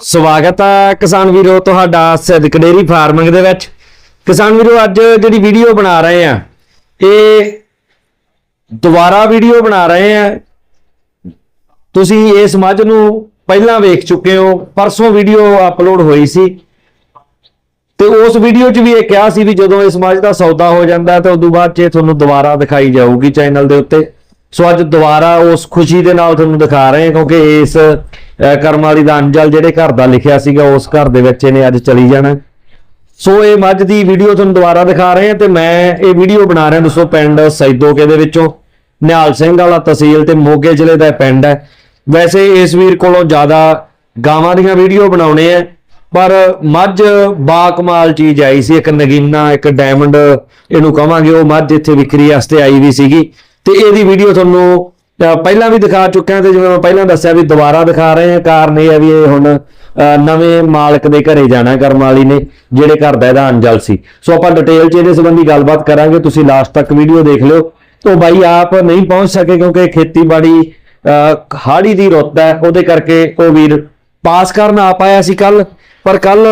ਸਵਾਗਤ ਹੈ ਕਿਸਾਨ ਵੀਰੋ ਤੁਹਾਡਾ ਸਿੱਧਕ ਡੇਰੀ ਫਾਰਮਿੰਗ ਦੇ ਵਿੱਚ। ਕਿਸਾਨ ਵੀਰੋ, ਅੱਜ ਜਿਹੜੀ ਵੀਡੀਓ ਬਣਾ ਰਹੇ ਆ, ਇਹ ਦੁਬਾਰਾ ਵੀਡੀਓ ਬਣਾ ਰਹੇ ਆ। ਤੁਸੀਂ ਇਸ ਮੱਝ ਨੂੰ ਪਹਿਲਾਂ ਵੇਖ ਚੁੱਕੇ ਹੋ, ਪਰਸੋਂ ਵੀਡੀਓ ਅਪਲੋਡ ਹੋਈ ਸੀ। ਤੇ ਉਸ ਵੀਡੀਓ 'ਚ ਵੀ ਇਹ ਕਿਹਾ ਸੀ ਵੀ ਜਦੋਂ ਇਸ ਮੱਝ ਦਾ ਸੌਦਾ ਹੋ ਜਾਂਦਾ ਤੇ ਉਦੋਂ ਬਾਅਦ 'ਚ ਇਹ ਤੁਹਾਨੂੰ ਦੁਬਾਰਾ ਦਿਖਾਈ ਜਾਊਗੀ ਚੈਨਲ ਦੇ ਉੱਤੇ। ਸੋ ਅੱਜ ਦੁਬਾਰਾ ਉਸ ਖੁਸ਼ੀ ਦੇ ਨਾਲ ਤੁਹਾਨੂੰ ਦਿਖਾ ਰਹੇ ਹਾਂ, ਕਿਉਂਕਿ ਇਸ ਕਰਮ ਵਾਲੀ ਦਾ ਅੰਜਲ ਜਿਹੜੇ ਘਰ ਦਾ ਲਿਖਿਆ ਸੀਗਾ, ਉਸ ਘਰ ਦੇ ਵਿੱਚ ਇਹਨੇ ਅੱਜ ਚਲੀ ਜਾਣਾ। ਸੋ ਇਹ ਮੱਝ ਦੀ ਵੀਡੀਓ ਤੁਹਾਨੂੰ ਦੁਬਾਰਾ ਦਿਖਾ ਰਹੇ ਹਾਂ ਤੇ ਮੈਂ ਇਹ ਵੀਡੀਓ ਬਣਾ ਰਿਹਾ ਦੋਸਤੋ ਪਿੰਡ ਸੈਦੋਕੇ ਦੇ ਵਿੱਚੋਂ। ਨਿਹਾਲ ਸਿੰਘ ਵਾਲਾ ਤਹਿਸੀਲ ਤੇ ਮੋਗੇ ਜ਼ਿਲ੍ਹੇ ਦਾ ਪਿੰਡ ਹੈ। ਵੈਸੇ ਇਸ ਵੀਰ ਕੋਲੋਂ ਜ਼ਿਆਦਾ ਗਾਵਾਂ ਦੀਆਂ ਵੀਡੀਓ ਬਣਾਉਣੇ ਆ, ਪਰ ਮੱਝ ਬਾਕਮਾਲ ਚੀਜ਼ ਆਈ ਸੀ, ਇੱਕ ਨਗੀਨਾ, ਇੱਕ ਡਾਇਮੰਡ ਇਹਨੂੰ ਕਹਾਂਗੇ ਉਹ ਮੱਝ ਇੱਥੇ ਵਿਕਰੀ ਵਾਸਤੇ ਆਈ ਵੀ ਸੀਗੀ। ਤੇ ਇਹਦੀ ਵੀਡੀਓ ਤੁਹਾਨੂੰ ਪਹਿਲਾਂ ਵੀ ਦਿਖਾ ਚੁੱਕਿਆ ਤੇ ਜਿਵੇਂ ਮੈਂ ਪਹਿਲਾਂ ਦੱਸਿਆ ਵੀ ਦੁਬਾਰਾ ਦਿਖਾ ਰਹੇ ਹਾਂ ਕਾਰਨ ਇਹ ਹੈ ਵੀ ਇਹ ਹੁਣ ਨਵੇਂ ਮਾਲਕ ਦੇ ਘਰੇ ਜਾਣਾ ਕਰਮ ਵਾਲੀ ਨੇ ਜਿਹੜੇ ਘਰ ਦਾ ਇਹਦਾ ਅੰਜਲ ਸੀ। ਸੋ ਆਪਾਂ ਡਿਟੇਲ 'ਚ ਇਹਦੇ ਸੰਬੰਧੀ ਗੱਲਬਾਤ ਕਰਾਂਗੇ ਤੁਸੀਂ ਲਾਸਟ ਤੱਕ ਵੀਡੀਓ ਦੇਖ ਲਿਓ। ਤੋਂ ਬਾਈ ਆਪ ਨਹੀਂ ਪਹੁੰਚ ਸਕੇ ਕਿਉਂਕਿ ਖੇਤੀਬਾੜੀ ਅਹ, ਹਾੜੀ ਦੀ ਰੁੱਤ ਹੈ ਉਹਦੇ ਕਰਕੇ ਉਹ ਵੀਰ ਪਾਸ ਕਰਨ ਆ ਪਾਇਆ ਸੀ ਕੱਲ ਪਰ ਕੱਲ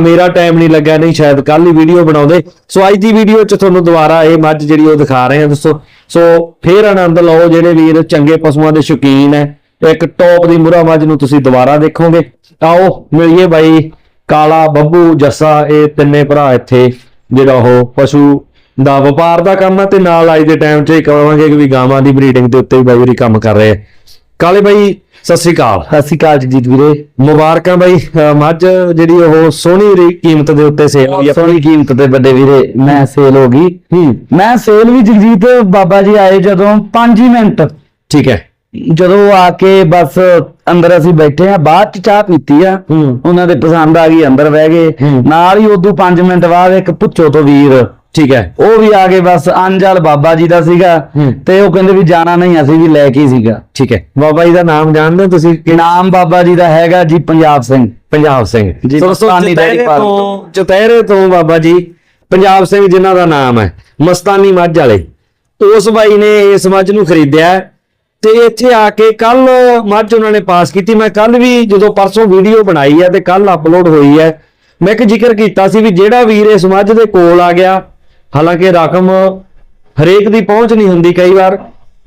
ਮੇਰਾ ਟਾਈਮ ਨਹੀਂ ਲੱਗਾ ਨਹੀਂ ਸ਼ਾਇਦ ਕੱਲ ਹੀ ਵੀਡੀਓ ਬਣਾਉਂਦੇ। ਸੋ ਅੱਜ ਦੀ ਵੀਡੀਓ 'ਚ ਤੁਹਾਨੂੰ ਦੁਬਾਰਾ ਇਹ ਮੱਝ ਜਿਹੜੀ ਉਹ ਦਿਖਾ ਰਹੇ ਹਾਂ ਦੋਸਤੋ ਸੋ ਫੇਰ ਆਨੰਦ ਲਓ ਜਿਹੜੇ ਵੀਰ ਚੰਗੇ ਪਸ਼ੂਆਂ ਦੇ ਸ਼ੌਕੀਨ ਹੈ। ਇੱਕ ਟੌਪ ਦੀ ਮੁਰਾ ਮੱਝ ਨੂੰ ਤੁਸੀਂ ਦੁਬਾਰਾ ਦੇਖੋਗੇ। ਆਓ, ਮਿਲੀਏ ਬਾਈ, ਕਾਲਾ ਬੱਬੂ ਜੱਸਾ, ਇਹ ਤਿੰਨੇ ਭਰਾ ਇੱਥੇ, ਜਿਹੜਾ ਉਹ ਪਸ਼ੂ ਦਾ ਵਪਾਰ ਦਾ ਕੰਮ ਹੈ ਤੇ ਨਾਲ ਅੱਜ ਦੇ ਟਾਈਮ 'ਚ ਇਹ ਕਹਾਂਗੇ ਕਿ ਵੀ ਗਾਵਾਂ ਦੀ ਬਰੀਡਿੰਗ ਦੇ ਉੱਤੇ ਵੀ ਬਾਈ ਹੋਰੀ ਕੰਮ ਕਰ ਰਹੇ ਕਾਲੇ ਬਾਈ ਸਤਿ ਸ੍ਰੀ ਅਕਾਲ। ਸਤਿ ਸ਼੍ਰੀ ਅਕਾਲ ਜਗਜੀਤ ਵੀਰੇ। ਮੁਬਾਰਕਾਂ ਬਾਈ। ਮੱਝ ਜਿਹੜੀ ਉਹ ਸੋਹਣੀ ਕੀਮਤ ਦੇ ਉੱਤੇ ਸੇਲ ਹੋਈ ਆ ਸੋਹਣੀ ਕੀਮਤ ਤੇ ਵੱਡੇ ਵੀਰੇ ਮੈਂ ਸੇਲ ਹੋ ਗਈ। ਮੈਂ ਸੇਲ ਵੀ ਜਗਜੀਤ ਬਾਬਾ ਜੀ ਆਏ ਜਦੋਂ 5 ਮਿੰਟ। ਠੀਕ ਹੈ। ਜਦੋਂ ਆ ਕੇ ਬਸ ਅੰਦਰ ਅਸੀਂ ਬੈਠੇ ਆ ਬਾਅਦ ਚ ਚਾਹ ਪੀਤੀ ਆ। ਉਹਨਾਂ ਦੇ ਪਸੰਦ ਆ ਗਈ ਅੰਦਰ ਬਹਿ ਗਏ। ਨਾਲ ਹੀ ਉਦੋਂ 5 ਮਿੰਟ ਬਾਅਦ ਇੱਕ ਪੁੱਛੋ ਤੋਂ ਵੀਰ ਠੀਕ ਹੈ। ਉਹ ਵੀ ਆ ਗਏ ਬਸ ਅੰਜਲ ਬਾਬਾ ਜੀ ਦਾ ਸੀਗਾ ਹੂੰ। ਤੇ ਉਹ ਕਹਿੰਦੇ ਵੀ ਜਾਣਾ ਨਹੀਂ ਅਸੀਂ ਵੀ ਲੈ ਕੇ ਹੀ ਸੀਗਾ। ਠੀਕ ਹੈ। ਬਾਬਾ ਜੀ ਦਾ ਨਾਮ ਜਾਣਦੇ ਹੋ ਤੁਸੀਂ? ਕਿ ਨਾਮ ਬਾਬਾ ਜੀ ਦਾ ਹੈਗਾ ਜੀ Punjab Singh. Punjab Singh. Ji, so Mastani dairy Chutehre farm ਤੋਂ ਚਤਹਿਰੇ ਤੋਂ ਬਾਬਾ ਜੀ ਪੰਜਾਬ ਸਿੰਘ ਜਿਨ੍ਹਾਂ ਦਾ ਨਾਮ ਹੈ ਮਸਤਾਨੀ ਮੱਝ ਵਾਲੇ। ਉਸ ਬਾਈ ਨੇ ਇਸ ਮੱਝ ਨੂੰ ਖਰੀਦਿਆ ਹੈ ਤੇ ਇੱਥੇ ਆ ਕੇ ਕੱਲ ਮੱਝ ਉਹਨਾਂ ਨੇ ਪਾਸ ਕੀਤੀ। ਮੈਂ ਕੱਲ ਵੀ ਜਦੋਂ ਪਰਸੋਂ ਵੀਡੀਓ ਬਣਾਈ ਹੈ ਤੇ ਕੱਲ ਅਪਲੋਡ ਹੋਈ ਹੈ ਮੈਂ ਇੱਕ ਜ਼ਿਕਰ ਕੀਤਾ ਸੀ ਵੀ ਜਿਹੜਾ ਵੀਰ ਇਸ ਮੱਝ ਦੇ ਕੋਲ ਆ ਗਿਆ ਹਾਲਾਂਕਿ ਰਕਮ ਹਰੇਕ ਦੀ ਪਹੁੰਚ ਨਹੀਂ ਹੁੰਦੀ ਕਈ ਵਾਰ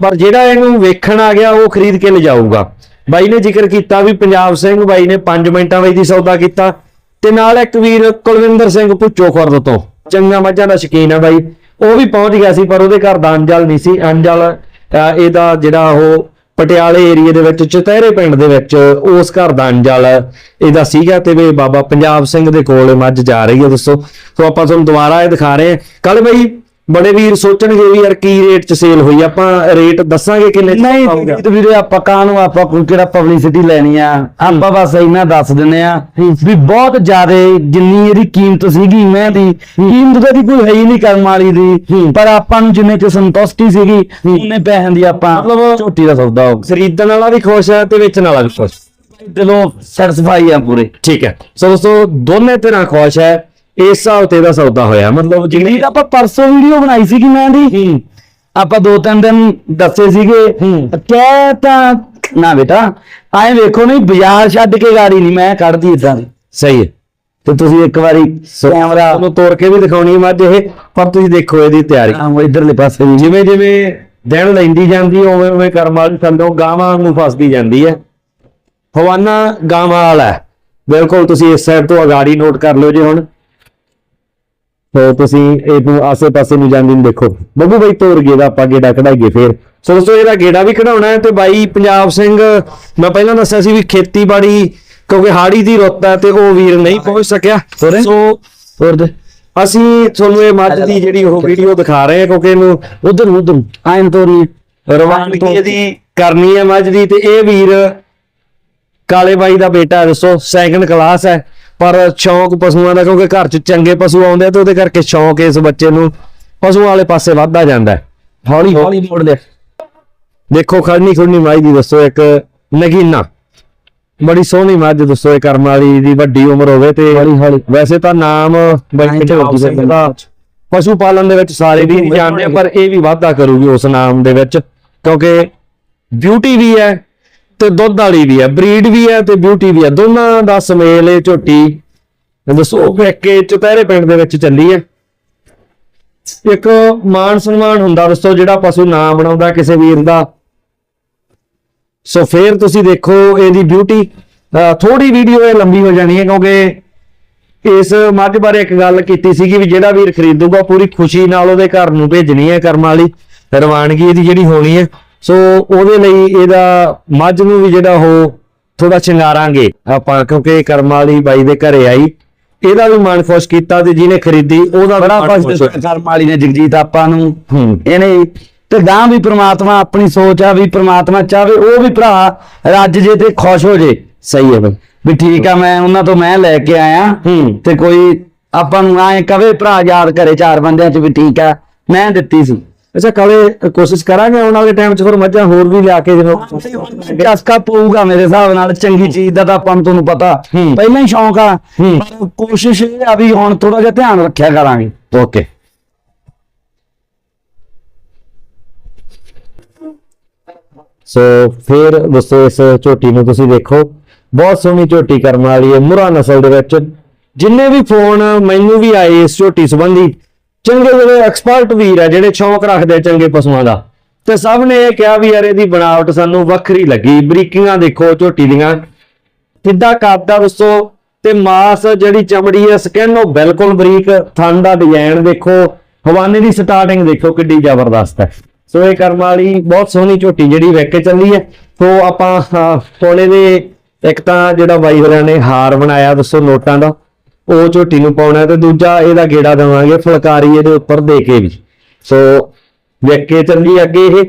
ਪਰ ਜਿਹੜਾ ਇਹਨੂੰ ਵੇਖਣ ਆ ਗਿਆ ਉਹ ਖਰੀਦ ਕੇ ਲਿਜਾਊਗਾ। ਬਾਈ ਨੇ ਜ਼ਿਕਰ ਕੀਤਾ ਵੀ ਪੰਜਾਬ ਸਿੰਘ ਬਾਈ ਨੇ 5 ਮਿੰਟਾਂ ਵਿੱਚ ਦੀ ਸੌਦਾ ਕੀਤਾ ਤੇ ਨਾਲ ਇੱਕ ਵੀਰ ਕੁਲਵਿੰਦਰ ਸਿੰਘ ਪੁੱਚੋ ਖੁਰਦ ਤੋਂ। ਚੰਗਾ ਮੱਝਾਂ ਦਾ ਸ਼ਕੀਨ ਆ ਬਾਈ। ਉਹ ਵੀ ਪਹੁੰਚ ਗਿਆ ਸੀ ਪਰ ਉਹਦੇ ਘਰ ਦਾ ਅੰਜਲ ਨਹੀਂ ਸੀ। ਅੰਜਲ ਅਹ, ਇਹਦਾ ਜਿਹੜਾ ਉਹ ਪਟਿਆਲੇ ਏਰੀਏ ਦੇ ਵਿੱਚ, ਚਤਹਿਰੇ ਪਿੰਡ ਦੇ ਵਿੱਚ, ਉਸ ਘਰ ਦਾ ਅੰਜਲ ਇਹਦਾ ਸੀਗਾ ਤੇ ਵੀ ਬਾਬਾ ਪੰਜਾਬ ਸਿੰਘ ਦੇ ਕੋਲ ਮੱਝ ਜਾ ਰਹੀ ਹੈ ਦੋਸਤੋ ਸੋ ਆਪਾਂ ਤੁਹਾਨੂੰ ਦੁਬਾਰਾ ਇਹ ਦਿਖਾ ਰਹੇ ਹਾਂ। ਕੱਲ ਬਈ ਬੜੇ ਵੀਰ ਸੋਚਣਗੇ ਵੀ ਯਾਰ ਕੀ ਰੇਟ 'ਚ ਸੇਲ ਹੋਈ ਆਪਾਂ ਰੇਟ ਦੱਸਾਂਗੇ ਕਿੰਨੇ 'ਚ ਨਹੀਂ ਪਾਊਗਾ? ਜਗਜੀਤ ਵੀਰੇ ਆਪਾਂ ਕਾਹਨੂੰ ਆਪਾਂ ਕੋਈ ਕਿਹੜਾ ਪਬਲਿਸਿਟੀ ਲੈਣੀ ਆ? ਆਪਾਂ ਬਸ ਇੰਨਾ ਦੱਸ ਦਿੰਨੇ ਆ ਵੀ ਬਹੁਤ ਜ਼ਿਆਦਾ ਜਿੰਨੀ ਇਹਦੀ ਕੀਮਤ ਸੀਗੀ ਮੈਂ ਦੀ ਕੀਮਤ ਤਾਂ ਇਹਦੀ ਕੋਈ ਹੈ ਹੀ ਨਹੀਂ ਕਰਮ ਵਾਲੀ ਦੀ। ਪਰ ਆਪਾਂ ਨੂੰ ਜਿੰਨੇ ਚ ਸੰਤੁਸ਼ਟੀ ਸੀਗੀ ਉਹਨੇ ਪੈਸਿਆਂ ਦੀ ਆਪਾਂ ਮਤਲਬ- ਝੋਟੀ ਦਾ ਸੌਦਾ ਹੋ ਖਰੀਦਣ ਵਾਲਾ ਵੀ ਖੁਸ਼ ਹੈ ਤੇ ਵੇਚਣ ਵਾਲਾ ਵੀ ਖੁਸ਼। ਦਿਲੋਂ ਸੈਟੀਸਫਾਈ ਆ ਪੂਰੇ। ਠੀਕ ਹੈ। ਸੋ ਦੋਸਤੋ ਦੋਨੇ ਤਰ੍ਹਾਂ ਖੁਸ਼ ਹੈ। ਇਸ ਹਿਸਾਬ ਤੇ ਦਾ ਸੌਦਾ ਹੋਇਆ। ਮਤਲਬ ਜਿਹੜੀ ਆਪਾਂ ਪਰਸੋਂ ਵੀਡੀਓ ਬਣਾਈ ਸੀਗੀ ਮੈਂ ਦੀ। ਆਪਾਂ ਦੋ ਤਿੰਨ ਦਿਨ ਦੱਸੇ ਸੀਗੇ। ਹੂੰ। ਕਹਿ ਤਾਂ ਨਾ ਬੇਟਾ ਆਏ ਵੇਖੋ ਨਹੀਂ ਬਾਜ਼ਾਰ ਛੱਡ ਕੇ ਗਾੜੀ ਨਹੀਂ ਮੈਂ ਕੱਢਦੀ ਇਦਾਂ ਦੀ। ਸਹੀ ਹੈ। ਤੇ ਤੁਸੀਂ ਇੱਕ ਵਾਰੀ ਕੈਮਰਾ ਤੁਹਾਨੂੰ ਤੋੜ ਕੇ ਵੀ ਦਿਖਾਉਣੀ ਹੈ ਮੱਝ ਇਹ ਪਰ ਤੁਸੀਂ ਦੇਖੋ ਇਹਦੀ ਤਿਆਰੀ। ਆਹ ਇਧਰਲੇ ਪਾਸੇ ਜਿਵੇਂ ਜਿਵੇਂ ਦਿਨ ਲੈਂਦੀ ਜਾਂਦੀ ਹੈ, ਉਵੇਂ ਉਵੇਂ ਕਰਮ ਵਾਲੀ ਥੱਲੋਂ ਗਾਵਾਂ ਨੂੰ ਫਸਦੀ ਜਾਂਦੀ ਹੈ। ਹਵਾਨਾ ਗਾਵਾਂ ਵਾਲਾ ਹੈ। ਬਿਲਕੁਲ ਤੁਸੀਂ ਇਸ ਸਾਈਡ ਤੋਂ ਅਗਾੜੀ ਨੋਟ ਕਰ ਲਿਓ ਜੇ ਹੁਣ। ਸੋ ਤੁਸੀਂ ਇਹਨੂੰ ਆਸੇ-ਪਾਸੇ ਨੂੰ ਜਾਂਦੀ ਨੂੰ ਦੇਖੋ। ਬੱਬੂ ਬਾਈ ਤੋਰ ਗਿਆ ਦਾ ਆਪਾਂ ਗੇੜਾ ਕਢਾਈਏ ਫੇਰ। ਸੋ ਦੋਸਤੋ ਇਹਦਾ ਗੇੜਾ ਵੀ ਕਢਾਉਣਾ ਹੈ ਤੇ ਬਾਈ ਪੰਜਾਬ ਸਿੰਘ ਮੈਂ ਪਹਿਲਾਂ ਦੱਸਿਆ ਸੀ ਵੀ ਖੇਤੀਬਾੜੀ ਕਿਉਂਕਿ ਹਾੜੀ ਦੀ ਰੁੱਤ ਹੈ ਤੇ ਉਹ ਵੀਰ ਨਹੀਂ ਪਹੁੰਚ ਸਕਿਆ? ਸੋ ਹੋਰ ਦੇ। ਅਸੀਂ ਤੁਹਾਨੂੰ ਇਹ ਮੱਝ ਦੀ ਜਿਹੜੀ ਉਹ ਵੀਡੀਓ ਦਿਖਾ ਰਹੇ ਹਾਂ ਕਿਉਂਕਿ ਇਹਨੂੰ ਉਧਰ ਉਧਰ ਆਇਨ ਤੋਰੀ। ਰਵਾਨਗੀ ਇਹਦੀ ਕਰਨੀ ਹੈ ਮੱਝ ਦੀ ਤੇ ਇਹ ਵੀਰ ਕਾਲੇ ਬਾਈ ਦਾ ਬੇਟਾ ਦੱਸੋ ਸੈਕੰਡ ਕਲਾਸ ਹੈ। ਪਰ ਸ਼ੌਂਕ ਪਸ਼ੂਆਂ ਦਾ ਕਿਉਂਕਿ ਘਰ 'ਚ ਚੰਗੇ ਪਸ਼ੂ ਆਉਂਦੇ ਆ ਤੇ ਉਹਦੇ ਕਰਕੇ ਸ਼ੌਂਕ ਇਸ ਬੱਚੇ ਨੂੰ ਪਸ਼ੂਆਂ ਵਾਲੇ ਪਾਸੇ ਵੱਧਦਾ ਜਾਂਦਾ ਹੈ। ਹੌਲੀ ਹੌਲੀ ਮੋੜ ਦੇਖੋ ਖੜਨੀ ਖੁੜਨੀ ਮੱਝ ਦੀ ਦੱਸੋ ਇੱਕ ਨਗੀਨਾ। ਬੜੀ ਸੋਹਣੀ ਮੱਝ ਦੱਸੋ ਇਹ ਕਰਮ ਵਾਲੀ ਦੀ ਵੱਡੀ ਉਮਰ ਹੋਵੇ ਤੇ ਹੌਲੀ ਹੌਲੀ। ਵੈਸੇ ਤਾਂ ਨਾਮ ਬਾਈ ਨਹੀਂ ਪੰਜਾਬ ਝੋਟੀ ਸਿੰਘ ਸਿੰਘ ਦਾ ਪਸ਼ੂ ਪਾਲਣ ਦੇ ਵਿੱਚ ਸਾਰੇ ਵੀ ਜਾਣਦੇ ਪਰ ਇਹ ਵੀ ਵਾਧਾ ਕਰੂਗੀ ਉਸ ਨਾਮ ਦੇ ਵਿੱਚ ਕਿਉਂਕਿ ਬਿਊਟੀ ਵੀ ਹੈ ਤੇ ਦੁੱਧ ਵਾਲੀ ਵੀ ਹੈ ਬਰੀਡ ਵੀ ਹੈ ਤੇ ਬਿਊਟੀ ਵੀ ਹੈ ਦੋਨਾਂ ਦਾ ਸਮੇਲ ਇਹ ਝੋਟੀ। ਦੱਸੋ ਵੇਕੇ ਚੁਪਹਿਰੇ ਪਿੰਡ ਦੇ ਵਿੱਚ ਚੱਲੀ ਹੈ ਇੱਕ ਮਾਨ ਸਨਮਾਨ ਹੁੰਦਾ ਦੋਸਤੋ ਜਿਹੜਾ ਪਸ਼ੂ ਨਾ ਬਣਾਉਂਦਾ ਕਿਸੇ ਵੀਰ ਦਾ। ਸੋ ਫੇਰ ਤੁਸੀਂ ਦੇਖੋ ਇਹਦੀ ਬਿਊਟੀ ਥੋੜੀ ਵੀਡੀਓ ਇਹ ਲੰਬੀ ਹੋ ਜਾਣੀ ਹੈ, ਕਿਉਂਕਿ ਇਸ ਮੱਝ ਬਾਰੇ ਇੱਕ ਗੱਲ ਕੀਤੀ ਸੀਗੀ ਵੀ ਜਿਹੜਾ ਵੀਰ ਖਰੀਦੂਗਾ, ਪੂਰੀ ਖੁਸ਼ੀ ਨਾਲ ਉਹਦੇ ਘਰ ਨੂੰ ਭੇਜਣੀ ਹੈ ਕਰਮ ਵਾਲੀ। ਰਵਾਨਗੀ ਇਹਦੀ ਜਿਹੜੀ ਹੋਣੀ ਹੈ। ਸੋ ਉਹਦੇ ਲਈ ਇਹਦਾ ਮੱਝ ਨੂੰ ਵੀ ਜਿਹੜਾ ਉਹ ਥੋੜਾ ਸ਼ਿੰਗਾਰਾਂਗੇ। ਆਪਾਂ ਕਿਉਂਕਿ ਕਰਮ ਵਾਲੀ ਬਾਈ ਦੇ ਘਰੇ ਆਈ। ਇਹਦਾ ਵੀ ਮਨ ਖੁਸ਼ ਕੀਤਾ ਤੇ ਜਿਹਨੇ ਖਰੀਦੀ ਉਹਦਾ ਬੜਾ ਖੁਸ਼। ਕਰਮ ਵਾਲੀ ਨੇ ਜਗਜੀਤ ਆਪਾਂ ਨੂੰ। ਇਹਨੇ ਤੇ ਗਾਂ ਵੀ ਪ੍ਰਮਾਤਮਾ ਆਪਣੀ ਸੋਚ ਆ ਵੀ ਪ੍ਰਮਾਤਮਾ ਚਾਵੇ ਉਹ ਵੀ ਭਰਾ ਰੱਜ ਜੇ ਤੇ ਖੁਸ਼ ਹੋ ਜੇ। ਸਹੀ ਹੈ ਬਈ। ਵੀ ਠੀਕ ਆ ਮੈਂ ਉਹਨਾਂ ਤੋਂ ਮੈਂ ਲੈ ਕੇ ਆਇਆ। ਤੇ ਕੋਈ ਆਪਾਂ ਨੂੰ ਐ ਕਵੇ ਭਰਾ ਯਾਦ ਕਰੇ ਚਾਰ ਬੰਦਿਆਂ ਚ ਵੀ ਠੀਕ ਆ। ਮੈਂ ਦਿੱਤੀ ਸੀ। ਅੱਛਾ ਕਲੇ ਕੋਸ਼ਿਸ਼ ਕਰਾਂਗੇ ਆਉਣ ਵਾਲੇ ਟਾਈਮ 'ਚ ਫਿਰ ਮੱਝਾਂ ਹੋਰ ਵੀ ਲਿਆ ਕੇ ਜਦੋਂ ਚਸਕਾ ਪਊਗਾ ਮੇਰੇ ਹਿਸਾਬ ਨਾਲ ਚੰਗੀ ਚੀਜ਼ ਦਾ ਤਾਂ ਆਪਾਂ ਨੂੰ ਤੁਹਾਨੂੰ ਪਤਾ। ਪਹਿਲਾਂ ਹੀ ਸ਼ੌਂਕ ਆ। ਪਰ ਕੋਸ਼ਿਸ਼ ਇਹ ਆ ਵੀ ਹੁਣ ਥੋੜਾ ਜਿਹਾ ਧਿਆਨ ਰੱਖਿਆ ਕਰਾਂਗੇ। ਓਕੇ। ਸੋ ਫਿਰ ਦੋਸਤੋ ਇਸ ਝੋਟੀ ਨੂੰ ਤੁਸੀਂ ਦੇਖੋ। ਬਹੁਤ ਸੋਹਣੀ ਝੋਟੀ ਕਰਮ ਵਾਲੀ ਹੈ ਮੁਰਾ ਨਸਲ ਦੇ ਵਿੱਚ। ਜਿੰਨੇ ਵੀ ਫੋਨ ਮੈਨੂੰ ਵੀ ਆਏ ਇਸ ਝੋਟੀ ਸੰਬੰਧੀ ਚੰਗੇ ਜਿਹੜੇ ਐਕਸਪਰਟ ਵੀਰ ਆ ਜਿਹੜੇ ਸ਼ੌਂਕ ਰੱਖਦੇ ਚੰਗੇ ਪਸ਼ੂਆਂ ਦਾ ਤੇ ਸਭ ਨੇ ਇਹ ਕਿਹਾ ਵੀ ਯਾਰ ਇਹਦੀ ਬਣਾਵਟ ਸਾਨੂੰ ਵੱਖਰੀ ਲੱਗੀ। ਬਰੀਕੀਆਂ ਦੇਖੋ ਝੋਟੀ ਦੀਆਂ। ਕਿੱਦਾਂ ਕਾਪਦਾ ਦੋਸਤੋ ਤੇ ਮਾਸ ਜਿਹੜੀ ਚਮੜੀ ਹੈ ਸਕਿਨ ਉਹ ਬਿਲਕੁਲ ਬਰੀਕ ਥਣ ਦਾ ਡਿਜ਼ਾਈਨ ਦੇਖੋ ਹਵਾਨੇ ਦੀ ਸਟਾਰਟਿੰਗ ਦੇਖੋ ਕਿੱਡੀ ਜ਼ਬਰਦਸਤ ਹੈ। ਸੋ ਇਹ ਕਰਮ ਵਾਲੀ ਬਹੁਤ ਸੋਹਣੀ ਝੋਟੀ ਜਿਹੜੀ ਵੇਖ ਕੇ ਚੱਲੀ ਹੈ। ਸੋ ਆਪਾਂ ਅਹ, ਸੋਨੇ ਦੇ ਇੱਕ ਤਾਂ ਜਿਹੜਾ ਬਾਈ ਹੋਰਾਂ ਨੇ ਹਾਰ ਬਣਾਇਆ ਦੱਸੋ ਨੋਟਾਂ ਦਾ। ਉਹ ਝੋਟੀ ਨੂੰ ਪਾਉਣਾ ਤੇ ਦੂਜਾ ਇਹਦਾ ਗੇੜਾ ਦੇਵਾਂਗੇ ਫੁਲਕਾਰੀ ਇਹਦੇ ਉੱਪਰ ਦੇ ਕੇ ਵੀ। ਸੋ ਕੇ ਚੱਲੀ ਅੱਗੇ ਇਹ।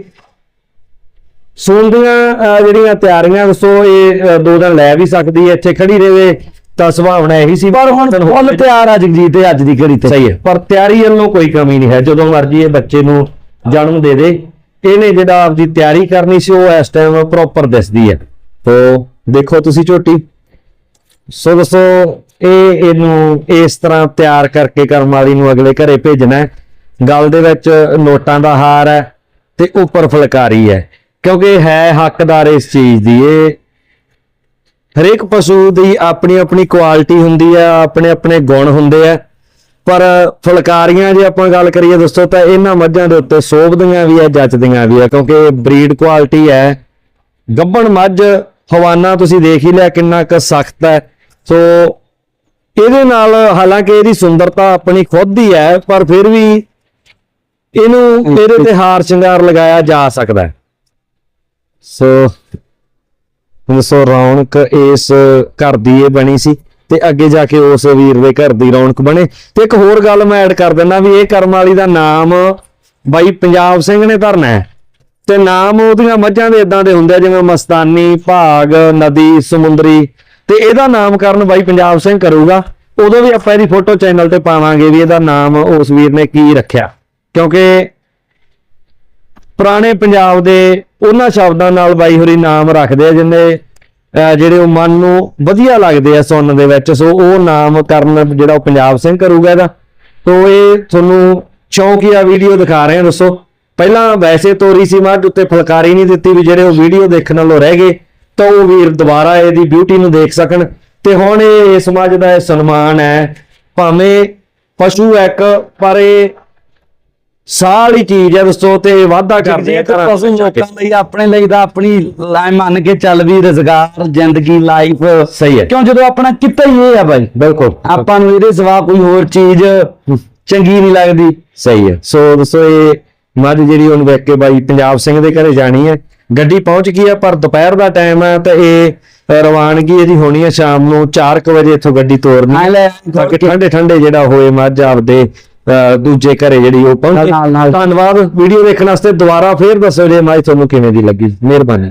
ਦੀਆਂ ਅਹ, ਜਿਹੜੀਆਂ ਤਿਆਰੀਆਂ ਦੱਸੋ ਇਹ ਦੋ ਦਿਨ ਲੈ ਵੀ ਸਕਦੀ ਹੈ ਇੱਥੇ ਖੜੀ ਰਹੇ ਤਾਂ ਸੁਭਾਵਨਾ ਇਹੀ ਸੀ। ਪਰ ਹੁਣ ਫੁੱਲ ਤਿਆਰ ਆ ਜਗਜੀਤ ਇਹ ਅੱਜ ਦੀ ਘੜੀ ਤੇ। ਸਹੀ ਹੈ। ਪਰ ਤਿਆਰੀ ਵੱਲੋਂ ਕੋਈ ਕਮੀ ਨਹੀਂ ਹੈ ਜਦੋਂ ਮਰਜ਼ੀ ਇਹ ਬੱਚੇ ਨੂੰ ਜਨਮ ਦੇ ਦੇ। ਇਹਨੇ ਜਿਹੜਾ ਆਪਦੀ ਤਿਆਰੀ ਕਰਨੀ ਸੀ ਉਹ ਇਸ ਟਾਈਮ ਪ੍ਰੋਪਰ ਦਿਸਦੀ ਹੈ। ਤੋ ਦੇਖੋ ਤੁਸੀਂ ਝੋਟੀ। ਸੋ ਦੱਸੋ ਇਹ ਇਹਨੂੰ ਇਸ ਤਰ੍ਹਾਂ ਤਿਆਰ ਕਰਕੇ ਕਰਮ ਵਾਲੀ ਨੂੰ ਅਗਲੇ ਘਰੇ ਭੇਜਣਾ ਹੈ। ਗਲ ਦੇ ਵਿੱਚ ਨੋਟਾਂ ਦਾ ਹਾਰ ਹੈ ਤੇ ਉੱਪਰ ਫੁਲਕਾਰੀ ਹੈ। ਕਿਉਂਕਿ ਹੈ ਹੱਕਦਾਰ ਇਸ ਚੀਜ਼ ਦੀ। ਇਹ ਹਰੇਕ ਪਸ਼ੂ ਦੀ ਆਪਣੀ ਆਪਣੀ ਕੁਆਲਿਟੀ ਹੁੰਦੀ ਹੈ, ਆਪਣੇ ਆਪਣੇ ਗੁਣ ਹੁੰਦੇ ਆ ਪਰ ਫੁਲਕਾਰੀਆਂ ਜੇ ਆਪਾਂ ਗੱਲ ਕਰੀਏ ਦੋਸਤੋ, ਤਾਂ ਇਹਨਾਂ ਮੱਝਾਂ ਦੇ ਉੱਤੇ ਸੋਭਦੀਆਂ ਵੀ ਆ ਜੱਚਦੀਆਂ ਵੀ ਆ ਕਿਉਂਕਿ ਬਰੀਡ ਕੁਆਲਿਟੀ ਹੈ। ਗੱਬਣ ਮੱਝ, ਹਵਾਨਾ ਤੁਸੀਂ ਦੇਖ ਹੀ ਲਿਆ ਕਿੰਨਾ ਕੁ ਸਖਤ ਹੈ। ਸੋ ਇਹਦੇ ਨਾਲ ਹਾਲਾਂਕਿ ਇਹਦੀ ਸੁੰਦਰਤਾ ਆਪਣੀ ਖੁਦ ਦੀ ਹੈ ਪਰ ਫਿਰ ਵੀ ਇਹਨੂੰ ਇਹਦੇ ਤੇ ਹਾਰ ਸ਼ਿੰਗਾਰ ਲਗਾਇਆ ਜਾ ਸਕਦਾ ਸੋ ਸੋ ਰੌਣਕ ਇਸ ਘਰ ਦੀ ਇਹ ਬਣੀ ਸੀ ਤੇ ਅੱਗੇ ਜਾ ਕੇ ਉਸ ਵੀਰ ਦੇ ਘਰ ਦੀ ਰੌਣਕ ਬਣੇ। ਤੇ ਇੱਕ ਹੋਰ ਗੱਲ ਮੈਂ ਐਡ ਕਰ ਦਿੰਦਾ ਵੀ ਇਹ ਕਰਮ ਵਾਲੀ ਦਾ ਨਾਮ ਬਾਈ ਪੰਜਾਬ ਸਿੰਘ ਨੇ ਧਰਨਾ ਹੈ। ਤੇ ਨਾਮ ਉਹਦੀਆਂ ਮੱਝਾਂ ਦੇ ਇਦਾਂ ਦੇ ਹੁੰਦੇ ਜਿਵੇਂ ਮਸਤਾਨੀ ਭਾਗ ਨਦੀ ਸਮੁੰਦਰੀ। ਤੇ ਇਹਦਾ ਨਾਮਕਰਨ ਬਾਈ ਪੰਜਾਬ ਸਿੰਘ ਕਰੂਗਾ। ਉਦੋਂ ਵੀ ਆਪਾਂ ਇਹਦੀ ਫੋਟੋ ਚੈਨਲ ਤੇ ਪਾਵਾਂਗੇ ਵੀ ਇਹਦਾ ਨਾਮ ਉਸ ਵੀਰ ਨੇ ਕੀ ਰੱਖਿਆ। ਕਿਉਂਕਿ ਪੁਰਾਣੇ ਪੰਜਾਬ ਦੇ ਉਹਨਾਂ ਸ਼ਬਦਾਂ ਨਾਲ ਬਾਈ ਹੋਰੀ ਨਾਮ ਰੱਖਦੇ ਆ ਜਿੰਨੇ, ਅਹ, ਜਿਹੜੇ ਉਹ ਮਨ ਨੂੰ ਵਧੀਆ ਲੱਗਦੇ ਆ ਸੁਣਨ ਦੇ ਵਿੱਚ। ਸੋ ਉਹ ਨਾਮ ਕਰਨ ਜਿਹੜਾ ਉਹ ਪੰਜਾਬ ਸਿੰਘ ਕਰੂਗਾ ਇਹਦਾ। ਤੋ ਇਹ ਤੁਹਾਨੂੰ ਚੌਂਕੀਆ ਵੀਡੀਓ ਦਿਖਾ ਰਹੇ ਹਾਂ, ਦੱਸੋ। ਪਹਿਲਾਂ ਵੈਸੇ ਤੋਰੀ ਸੀ, ਮੱਝ ਉੱਤੇ ਫੁਲਕਾਰੀ ਨਹੀਂ ਦਿੱਤੀ ਵੀ ਜਿਹੜੇ ਉਹ ਵੀਡੀਓ ਦੇਖਣ ਨਾਲੋਂ ਰਹਿ ਗਏ। ਤਾਂ ਉਹ ਵੀਰ ਦੁਬਾਰਾ ਇਹਦੀ ਬਿਊਟੀ ਨੂੰ ਦੇਖ ਸਕਣ। ਤੇ ਹੁਣ ਇਹ ਇਸ ਮੱਝ ਦਾ ਇਹ ਸਨਮਾਨ ਹੈ। ਭਾਵੇਂ ਪਸ਼ੂ ਇੱਕ ਪਰ ਇਹ ਸਾਰੀ ਚੀਜ਼ ਹੈ ਦੋਸਤੋ ਤੇ ਵਾਅਦਾ ਕਰਦੇ ਆ ਜਗਜੀਤ ਪਸ਼ੂ ਲੋਕਾਂ ਲਈ ਆਪਣੇ ਲਈ ਤਾਂ ਆਪਣੀ ਲਾਈਨ ਮੰਨ ਕੇ ਚੱਲ ਵੀ ਰਜ਼ਗਾਰ ਜ਼ਿੰਦਗੀ ਲਾਈਫ ਸਹੀ ਹੈ। ਕਿਉਂ ਜਦੋਂ ਆਪਣਾ ਕਿੱਤਾ ਹੀ ਇਹ ਆ ਬਾਈ? ਬਿਲਕੁਲ। ਆਪਾਂ ਨੂੰ ਇਹਦੇ ਸਿਵਾ ਕੋਈ ਹੋਰ ਚੀਜ਼ ਚੰਗੀ ਨਹੀਂ ਲੱਗਦੀ। ਸਹੀ ਹੈ। ਸੋ ਦੋਸਤੋ ਇਹ ਮੱਝ ਜਿਹੜੀ ਹੁਣ ਵੇਖ ਕੇ ਬਾਈ ਪੰਜਾਬ ਸਿੰਘ ਦੇ ਘਰੇ ਜਾਣੀ ਹੈ। ਗੱਡੀ ਪਹੁੰਚ ਗਈ ਹੈ ਪਰ ਦੁਪਹਿਰ ਦਾ ਟਾਈਮ ਹੈ ਤਾਂ ਇਹ ਰਵਾਨਗੀ ਇਹਦੀ ਹੋਣੀ ਹੈ ਸ਼ਾਮ ਨੂੰ 4:00 ਵਜੇ ਇੱਥੋਂ ਗੱਡੀ ਤੋਰਨੀ। ਤਾਂ ਕਿ ਠੰਡੇ ਠੰਡੇ ਜਿਹੜਾ ਹੋਏ ਮੱਝ ਆਪਦੇ ਦੂਜੇ ਘਰੇ ਜਿਹੜੀ ਉਹ ਪਹੁੰਚੇ। ਧੰਨਵਾਦ। ਵੀਡੀਓ ਦੇਖਣ ਵਾਸਤੇ ਦੁਬਾਰਾ ਫੇਰ ਦੱਸੋ ਜੇ ਮੱਝ ਤੁਹਾਨੂੰ ਕਿਵੇਂ ਦੀ ਲੱਗੀ। ਮਿਹਰਬਾਨੀ।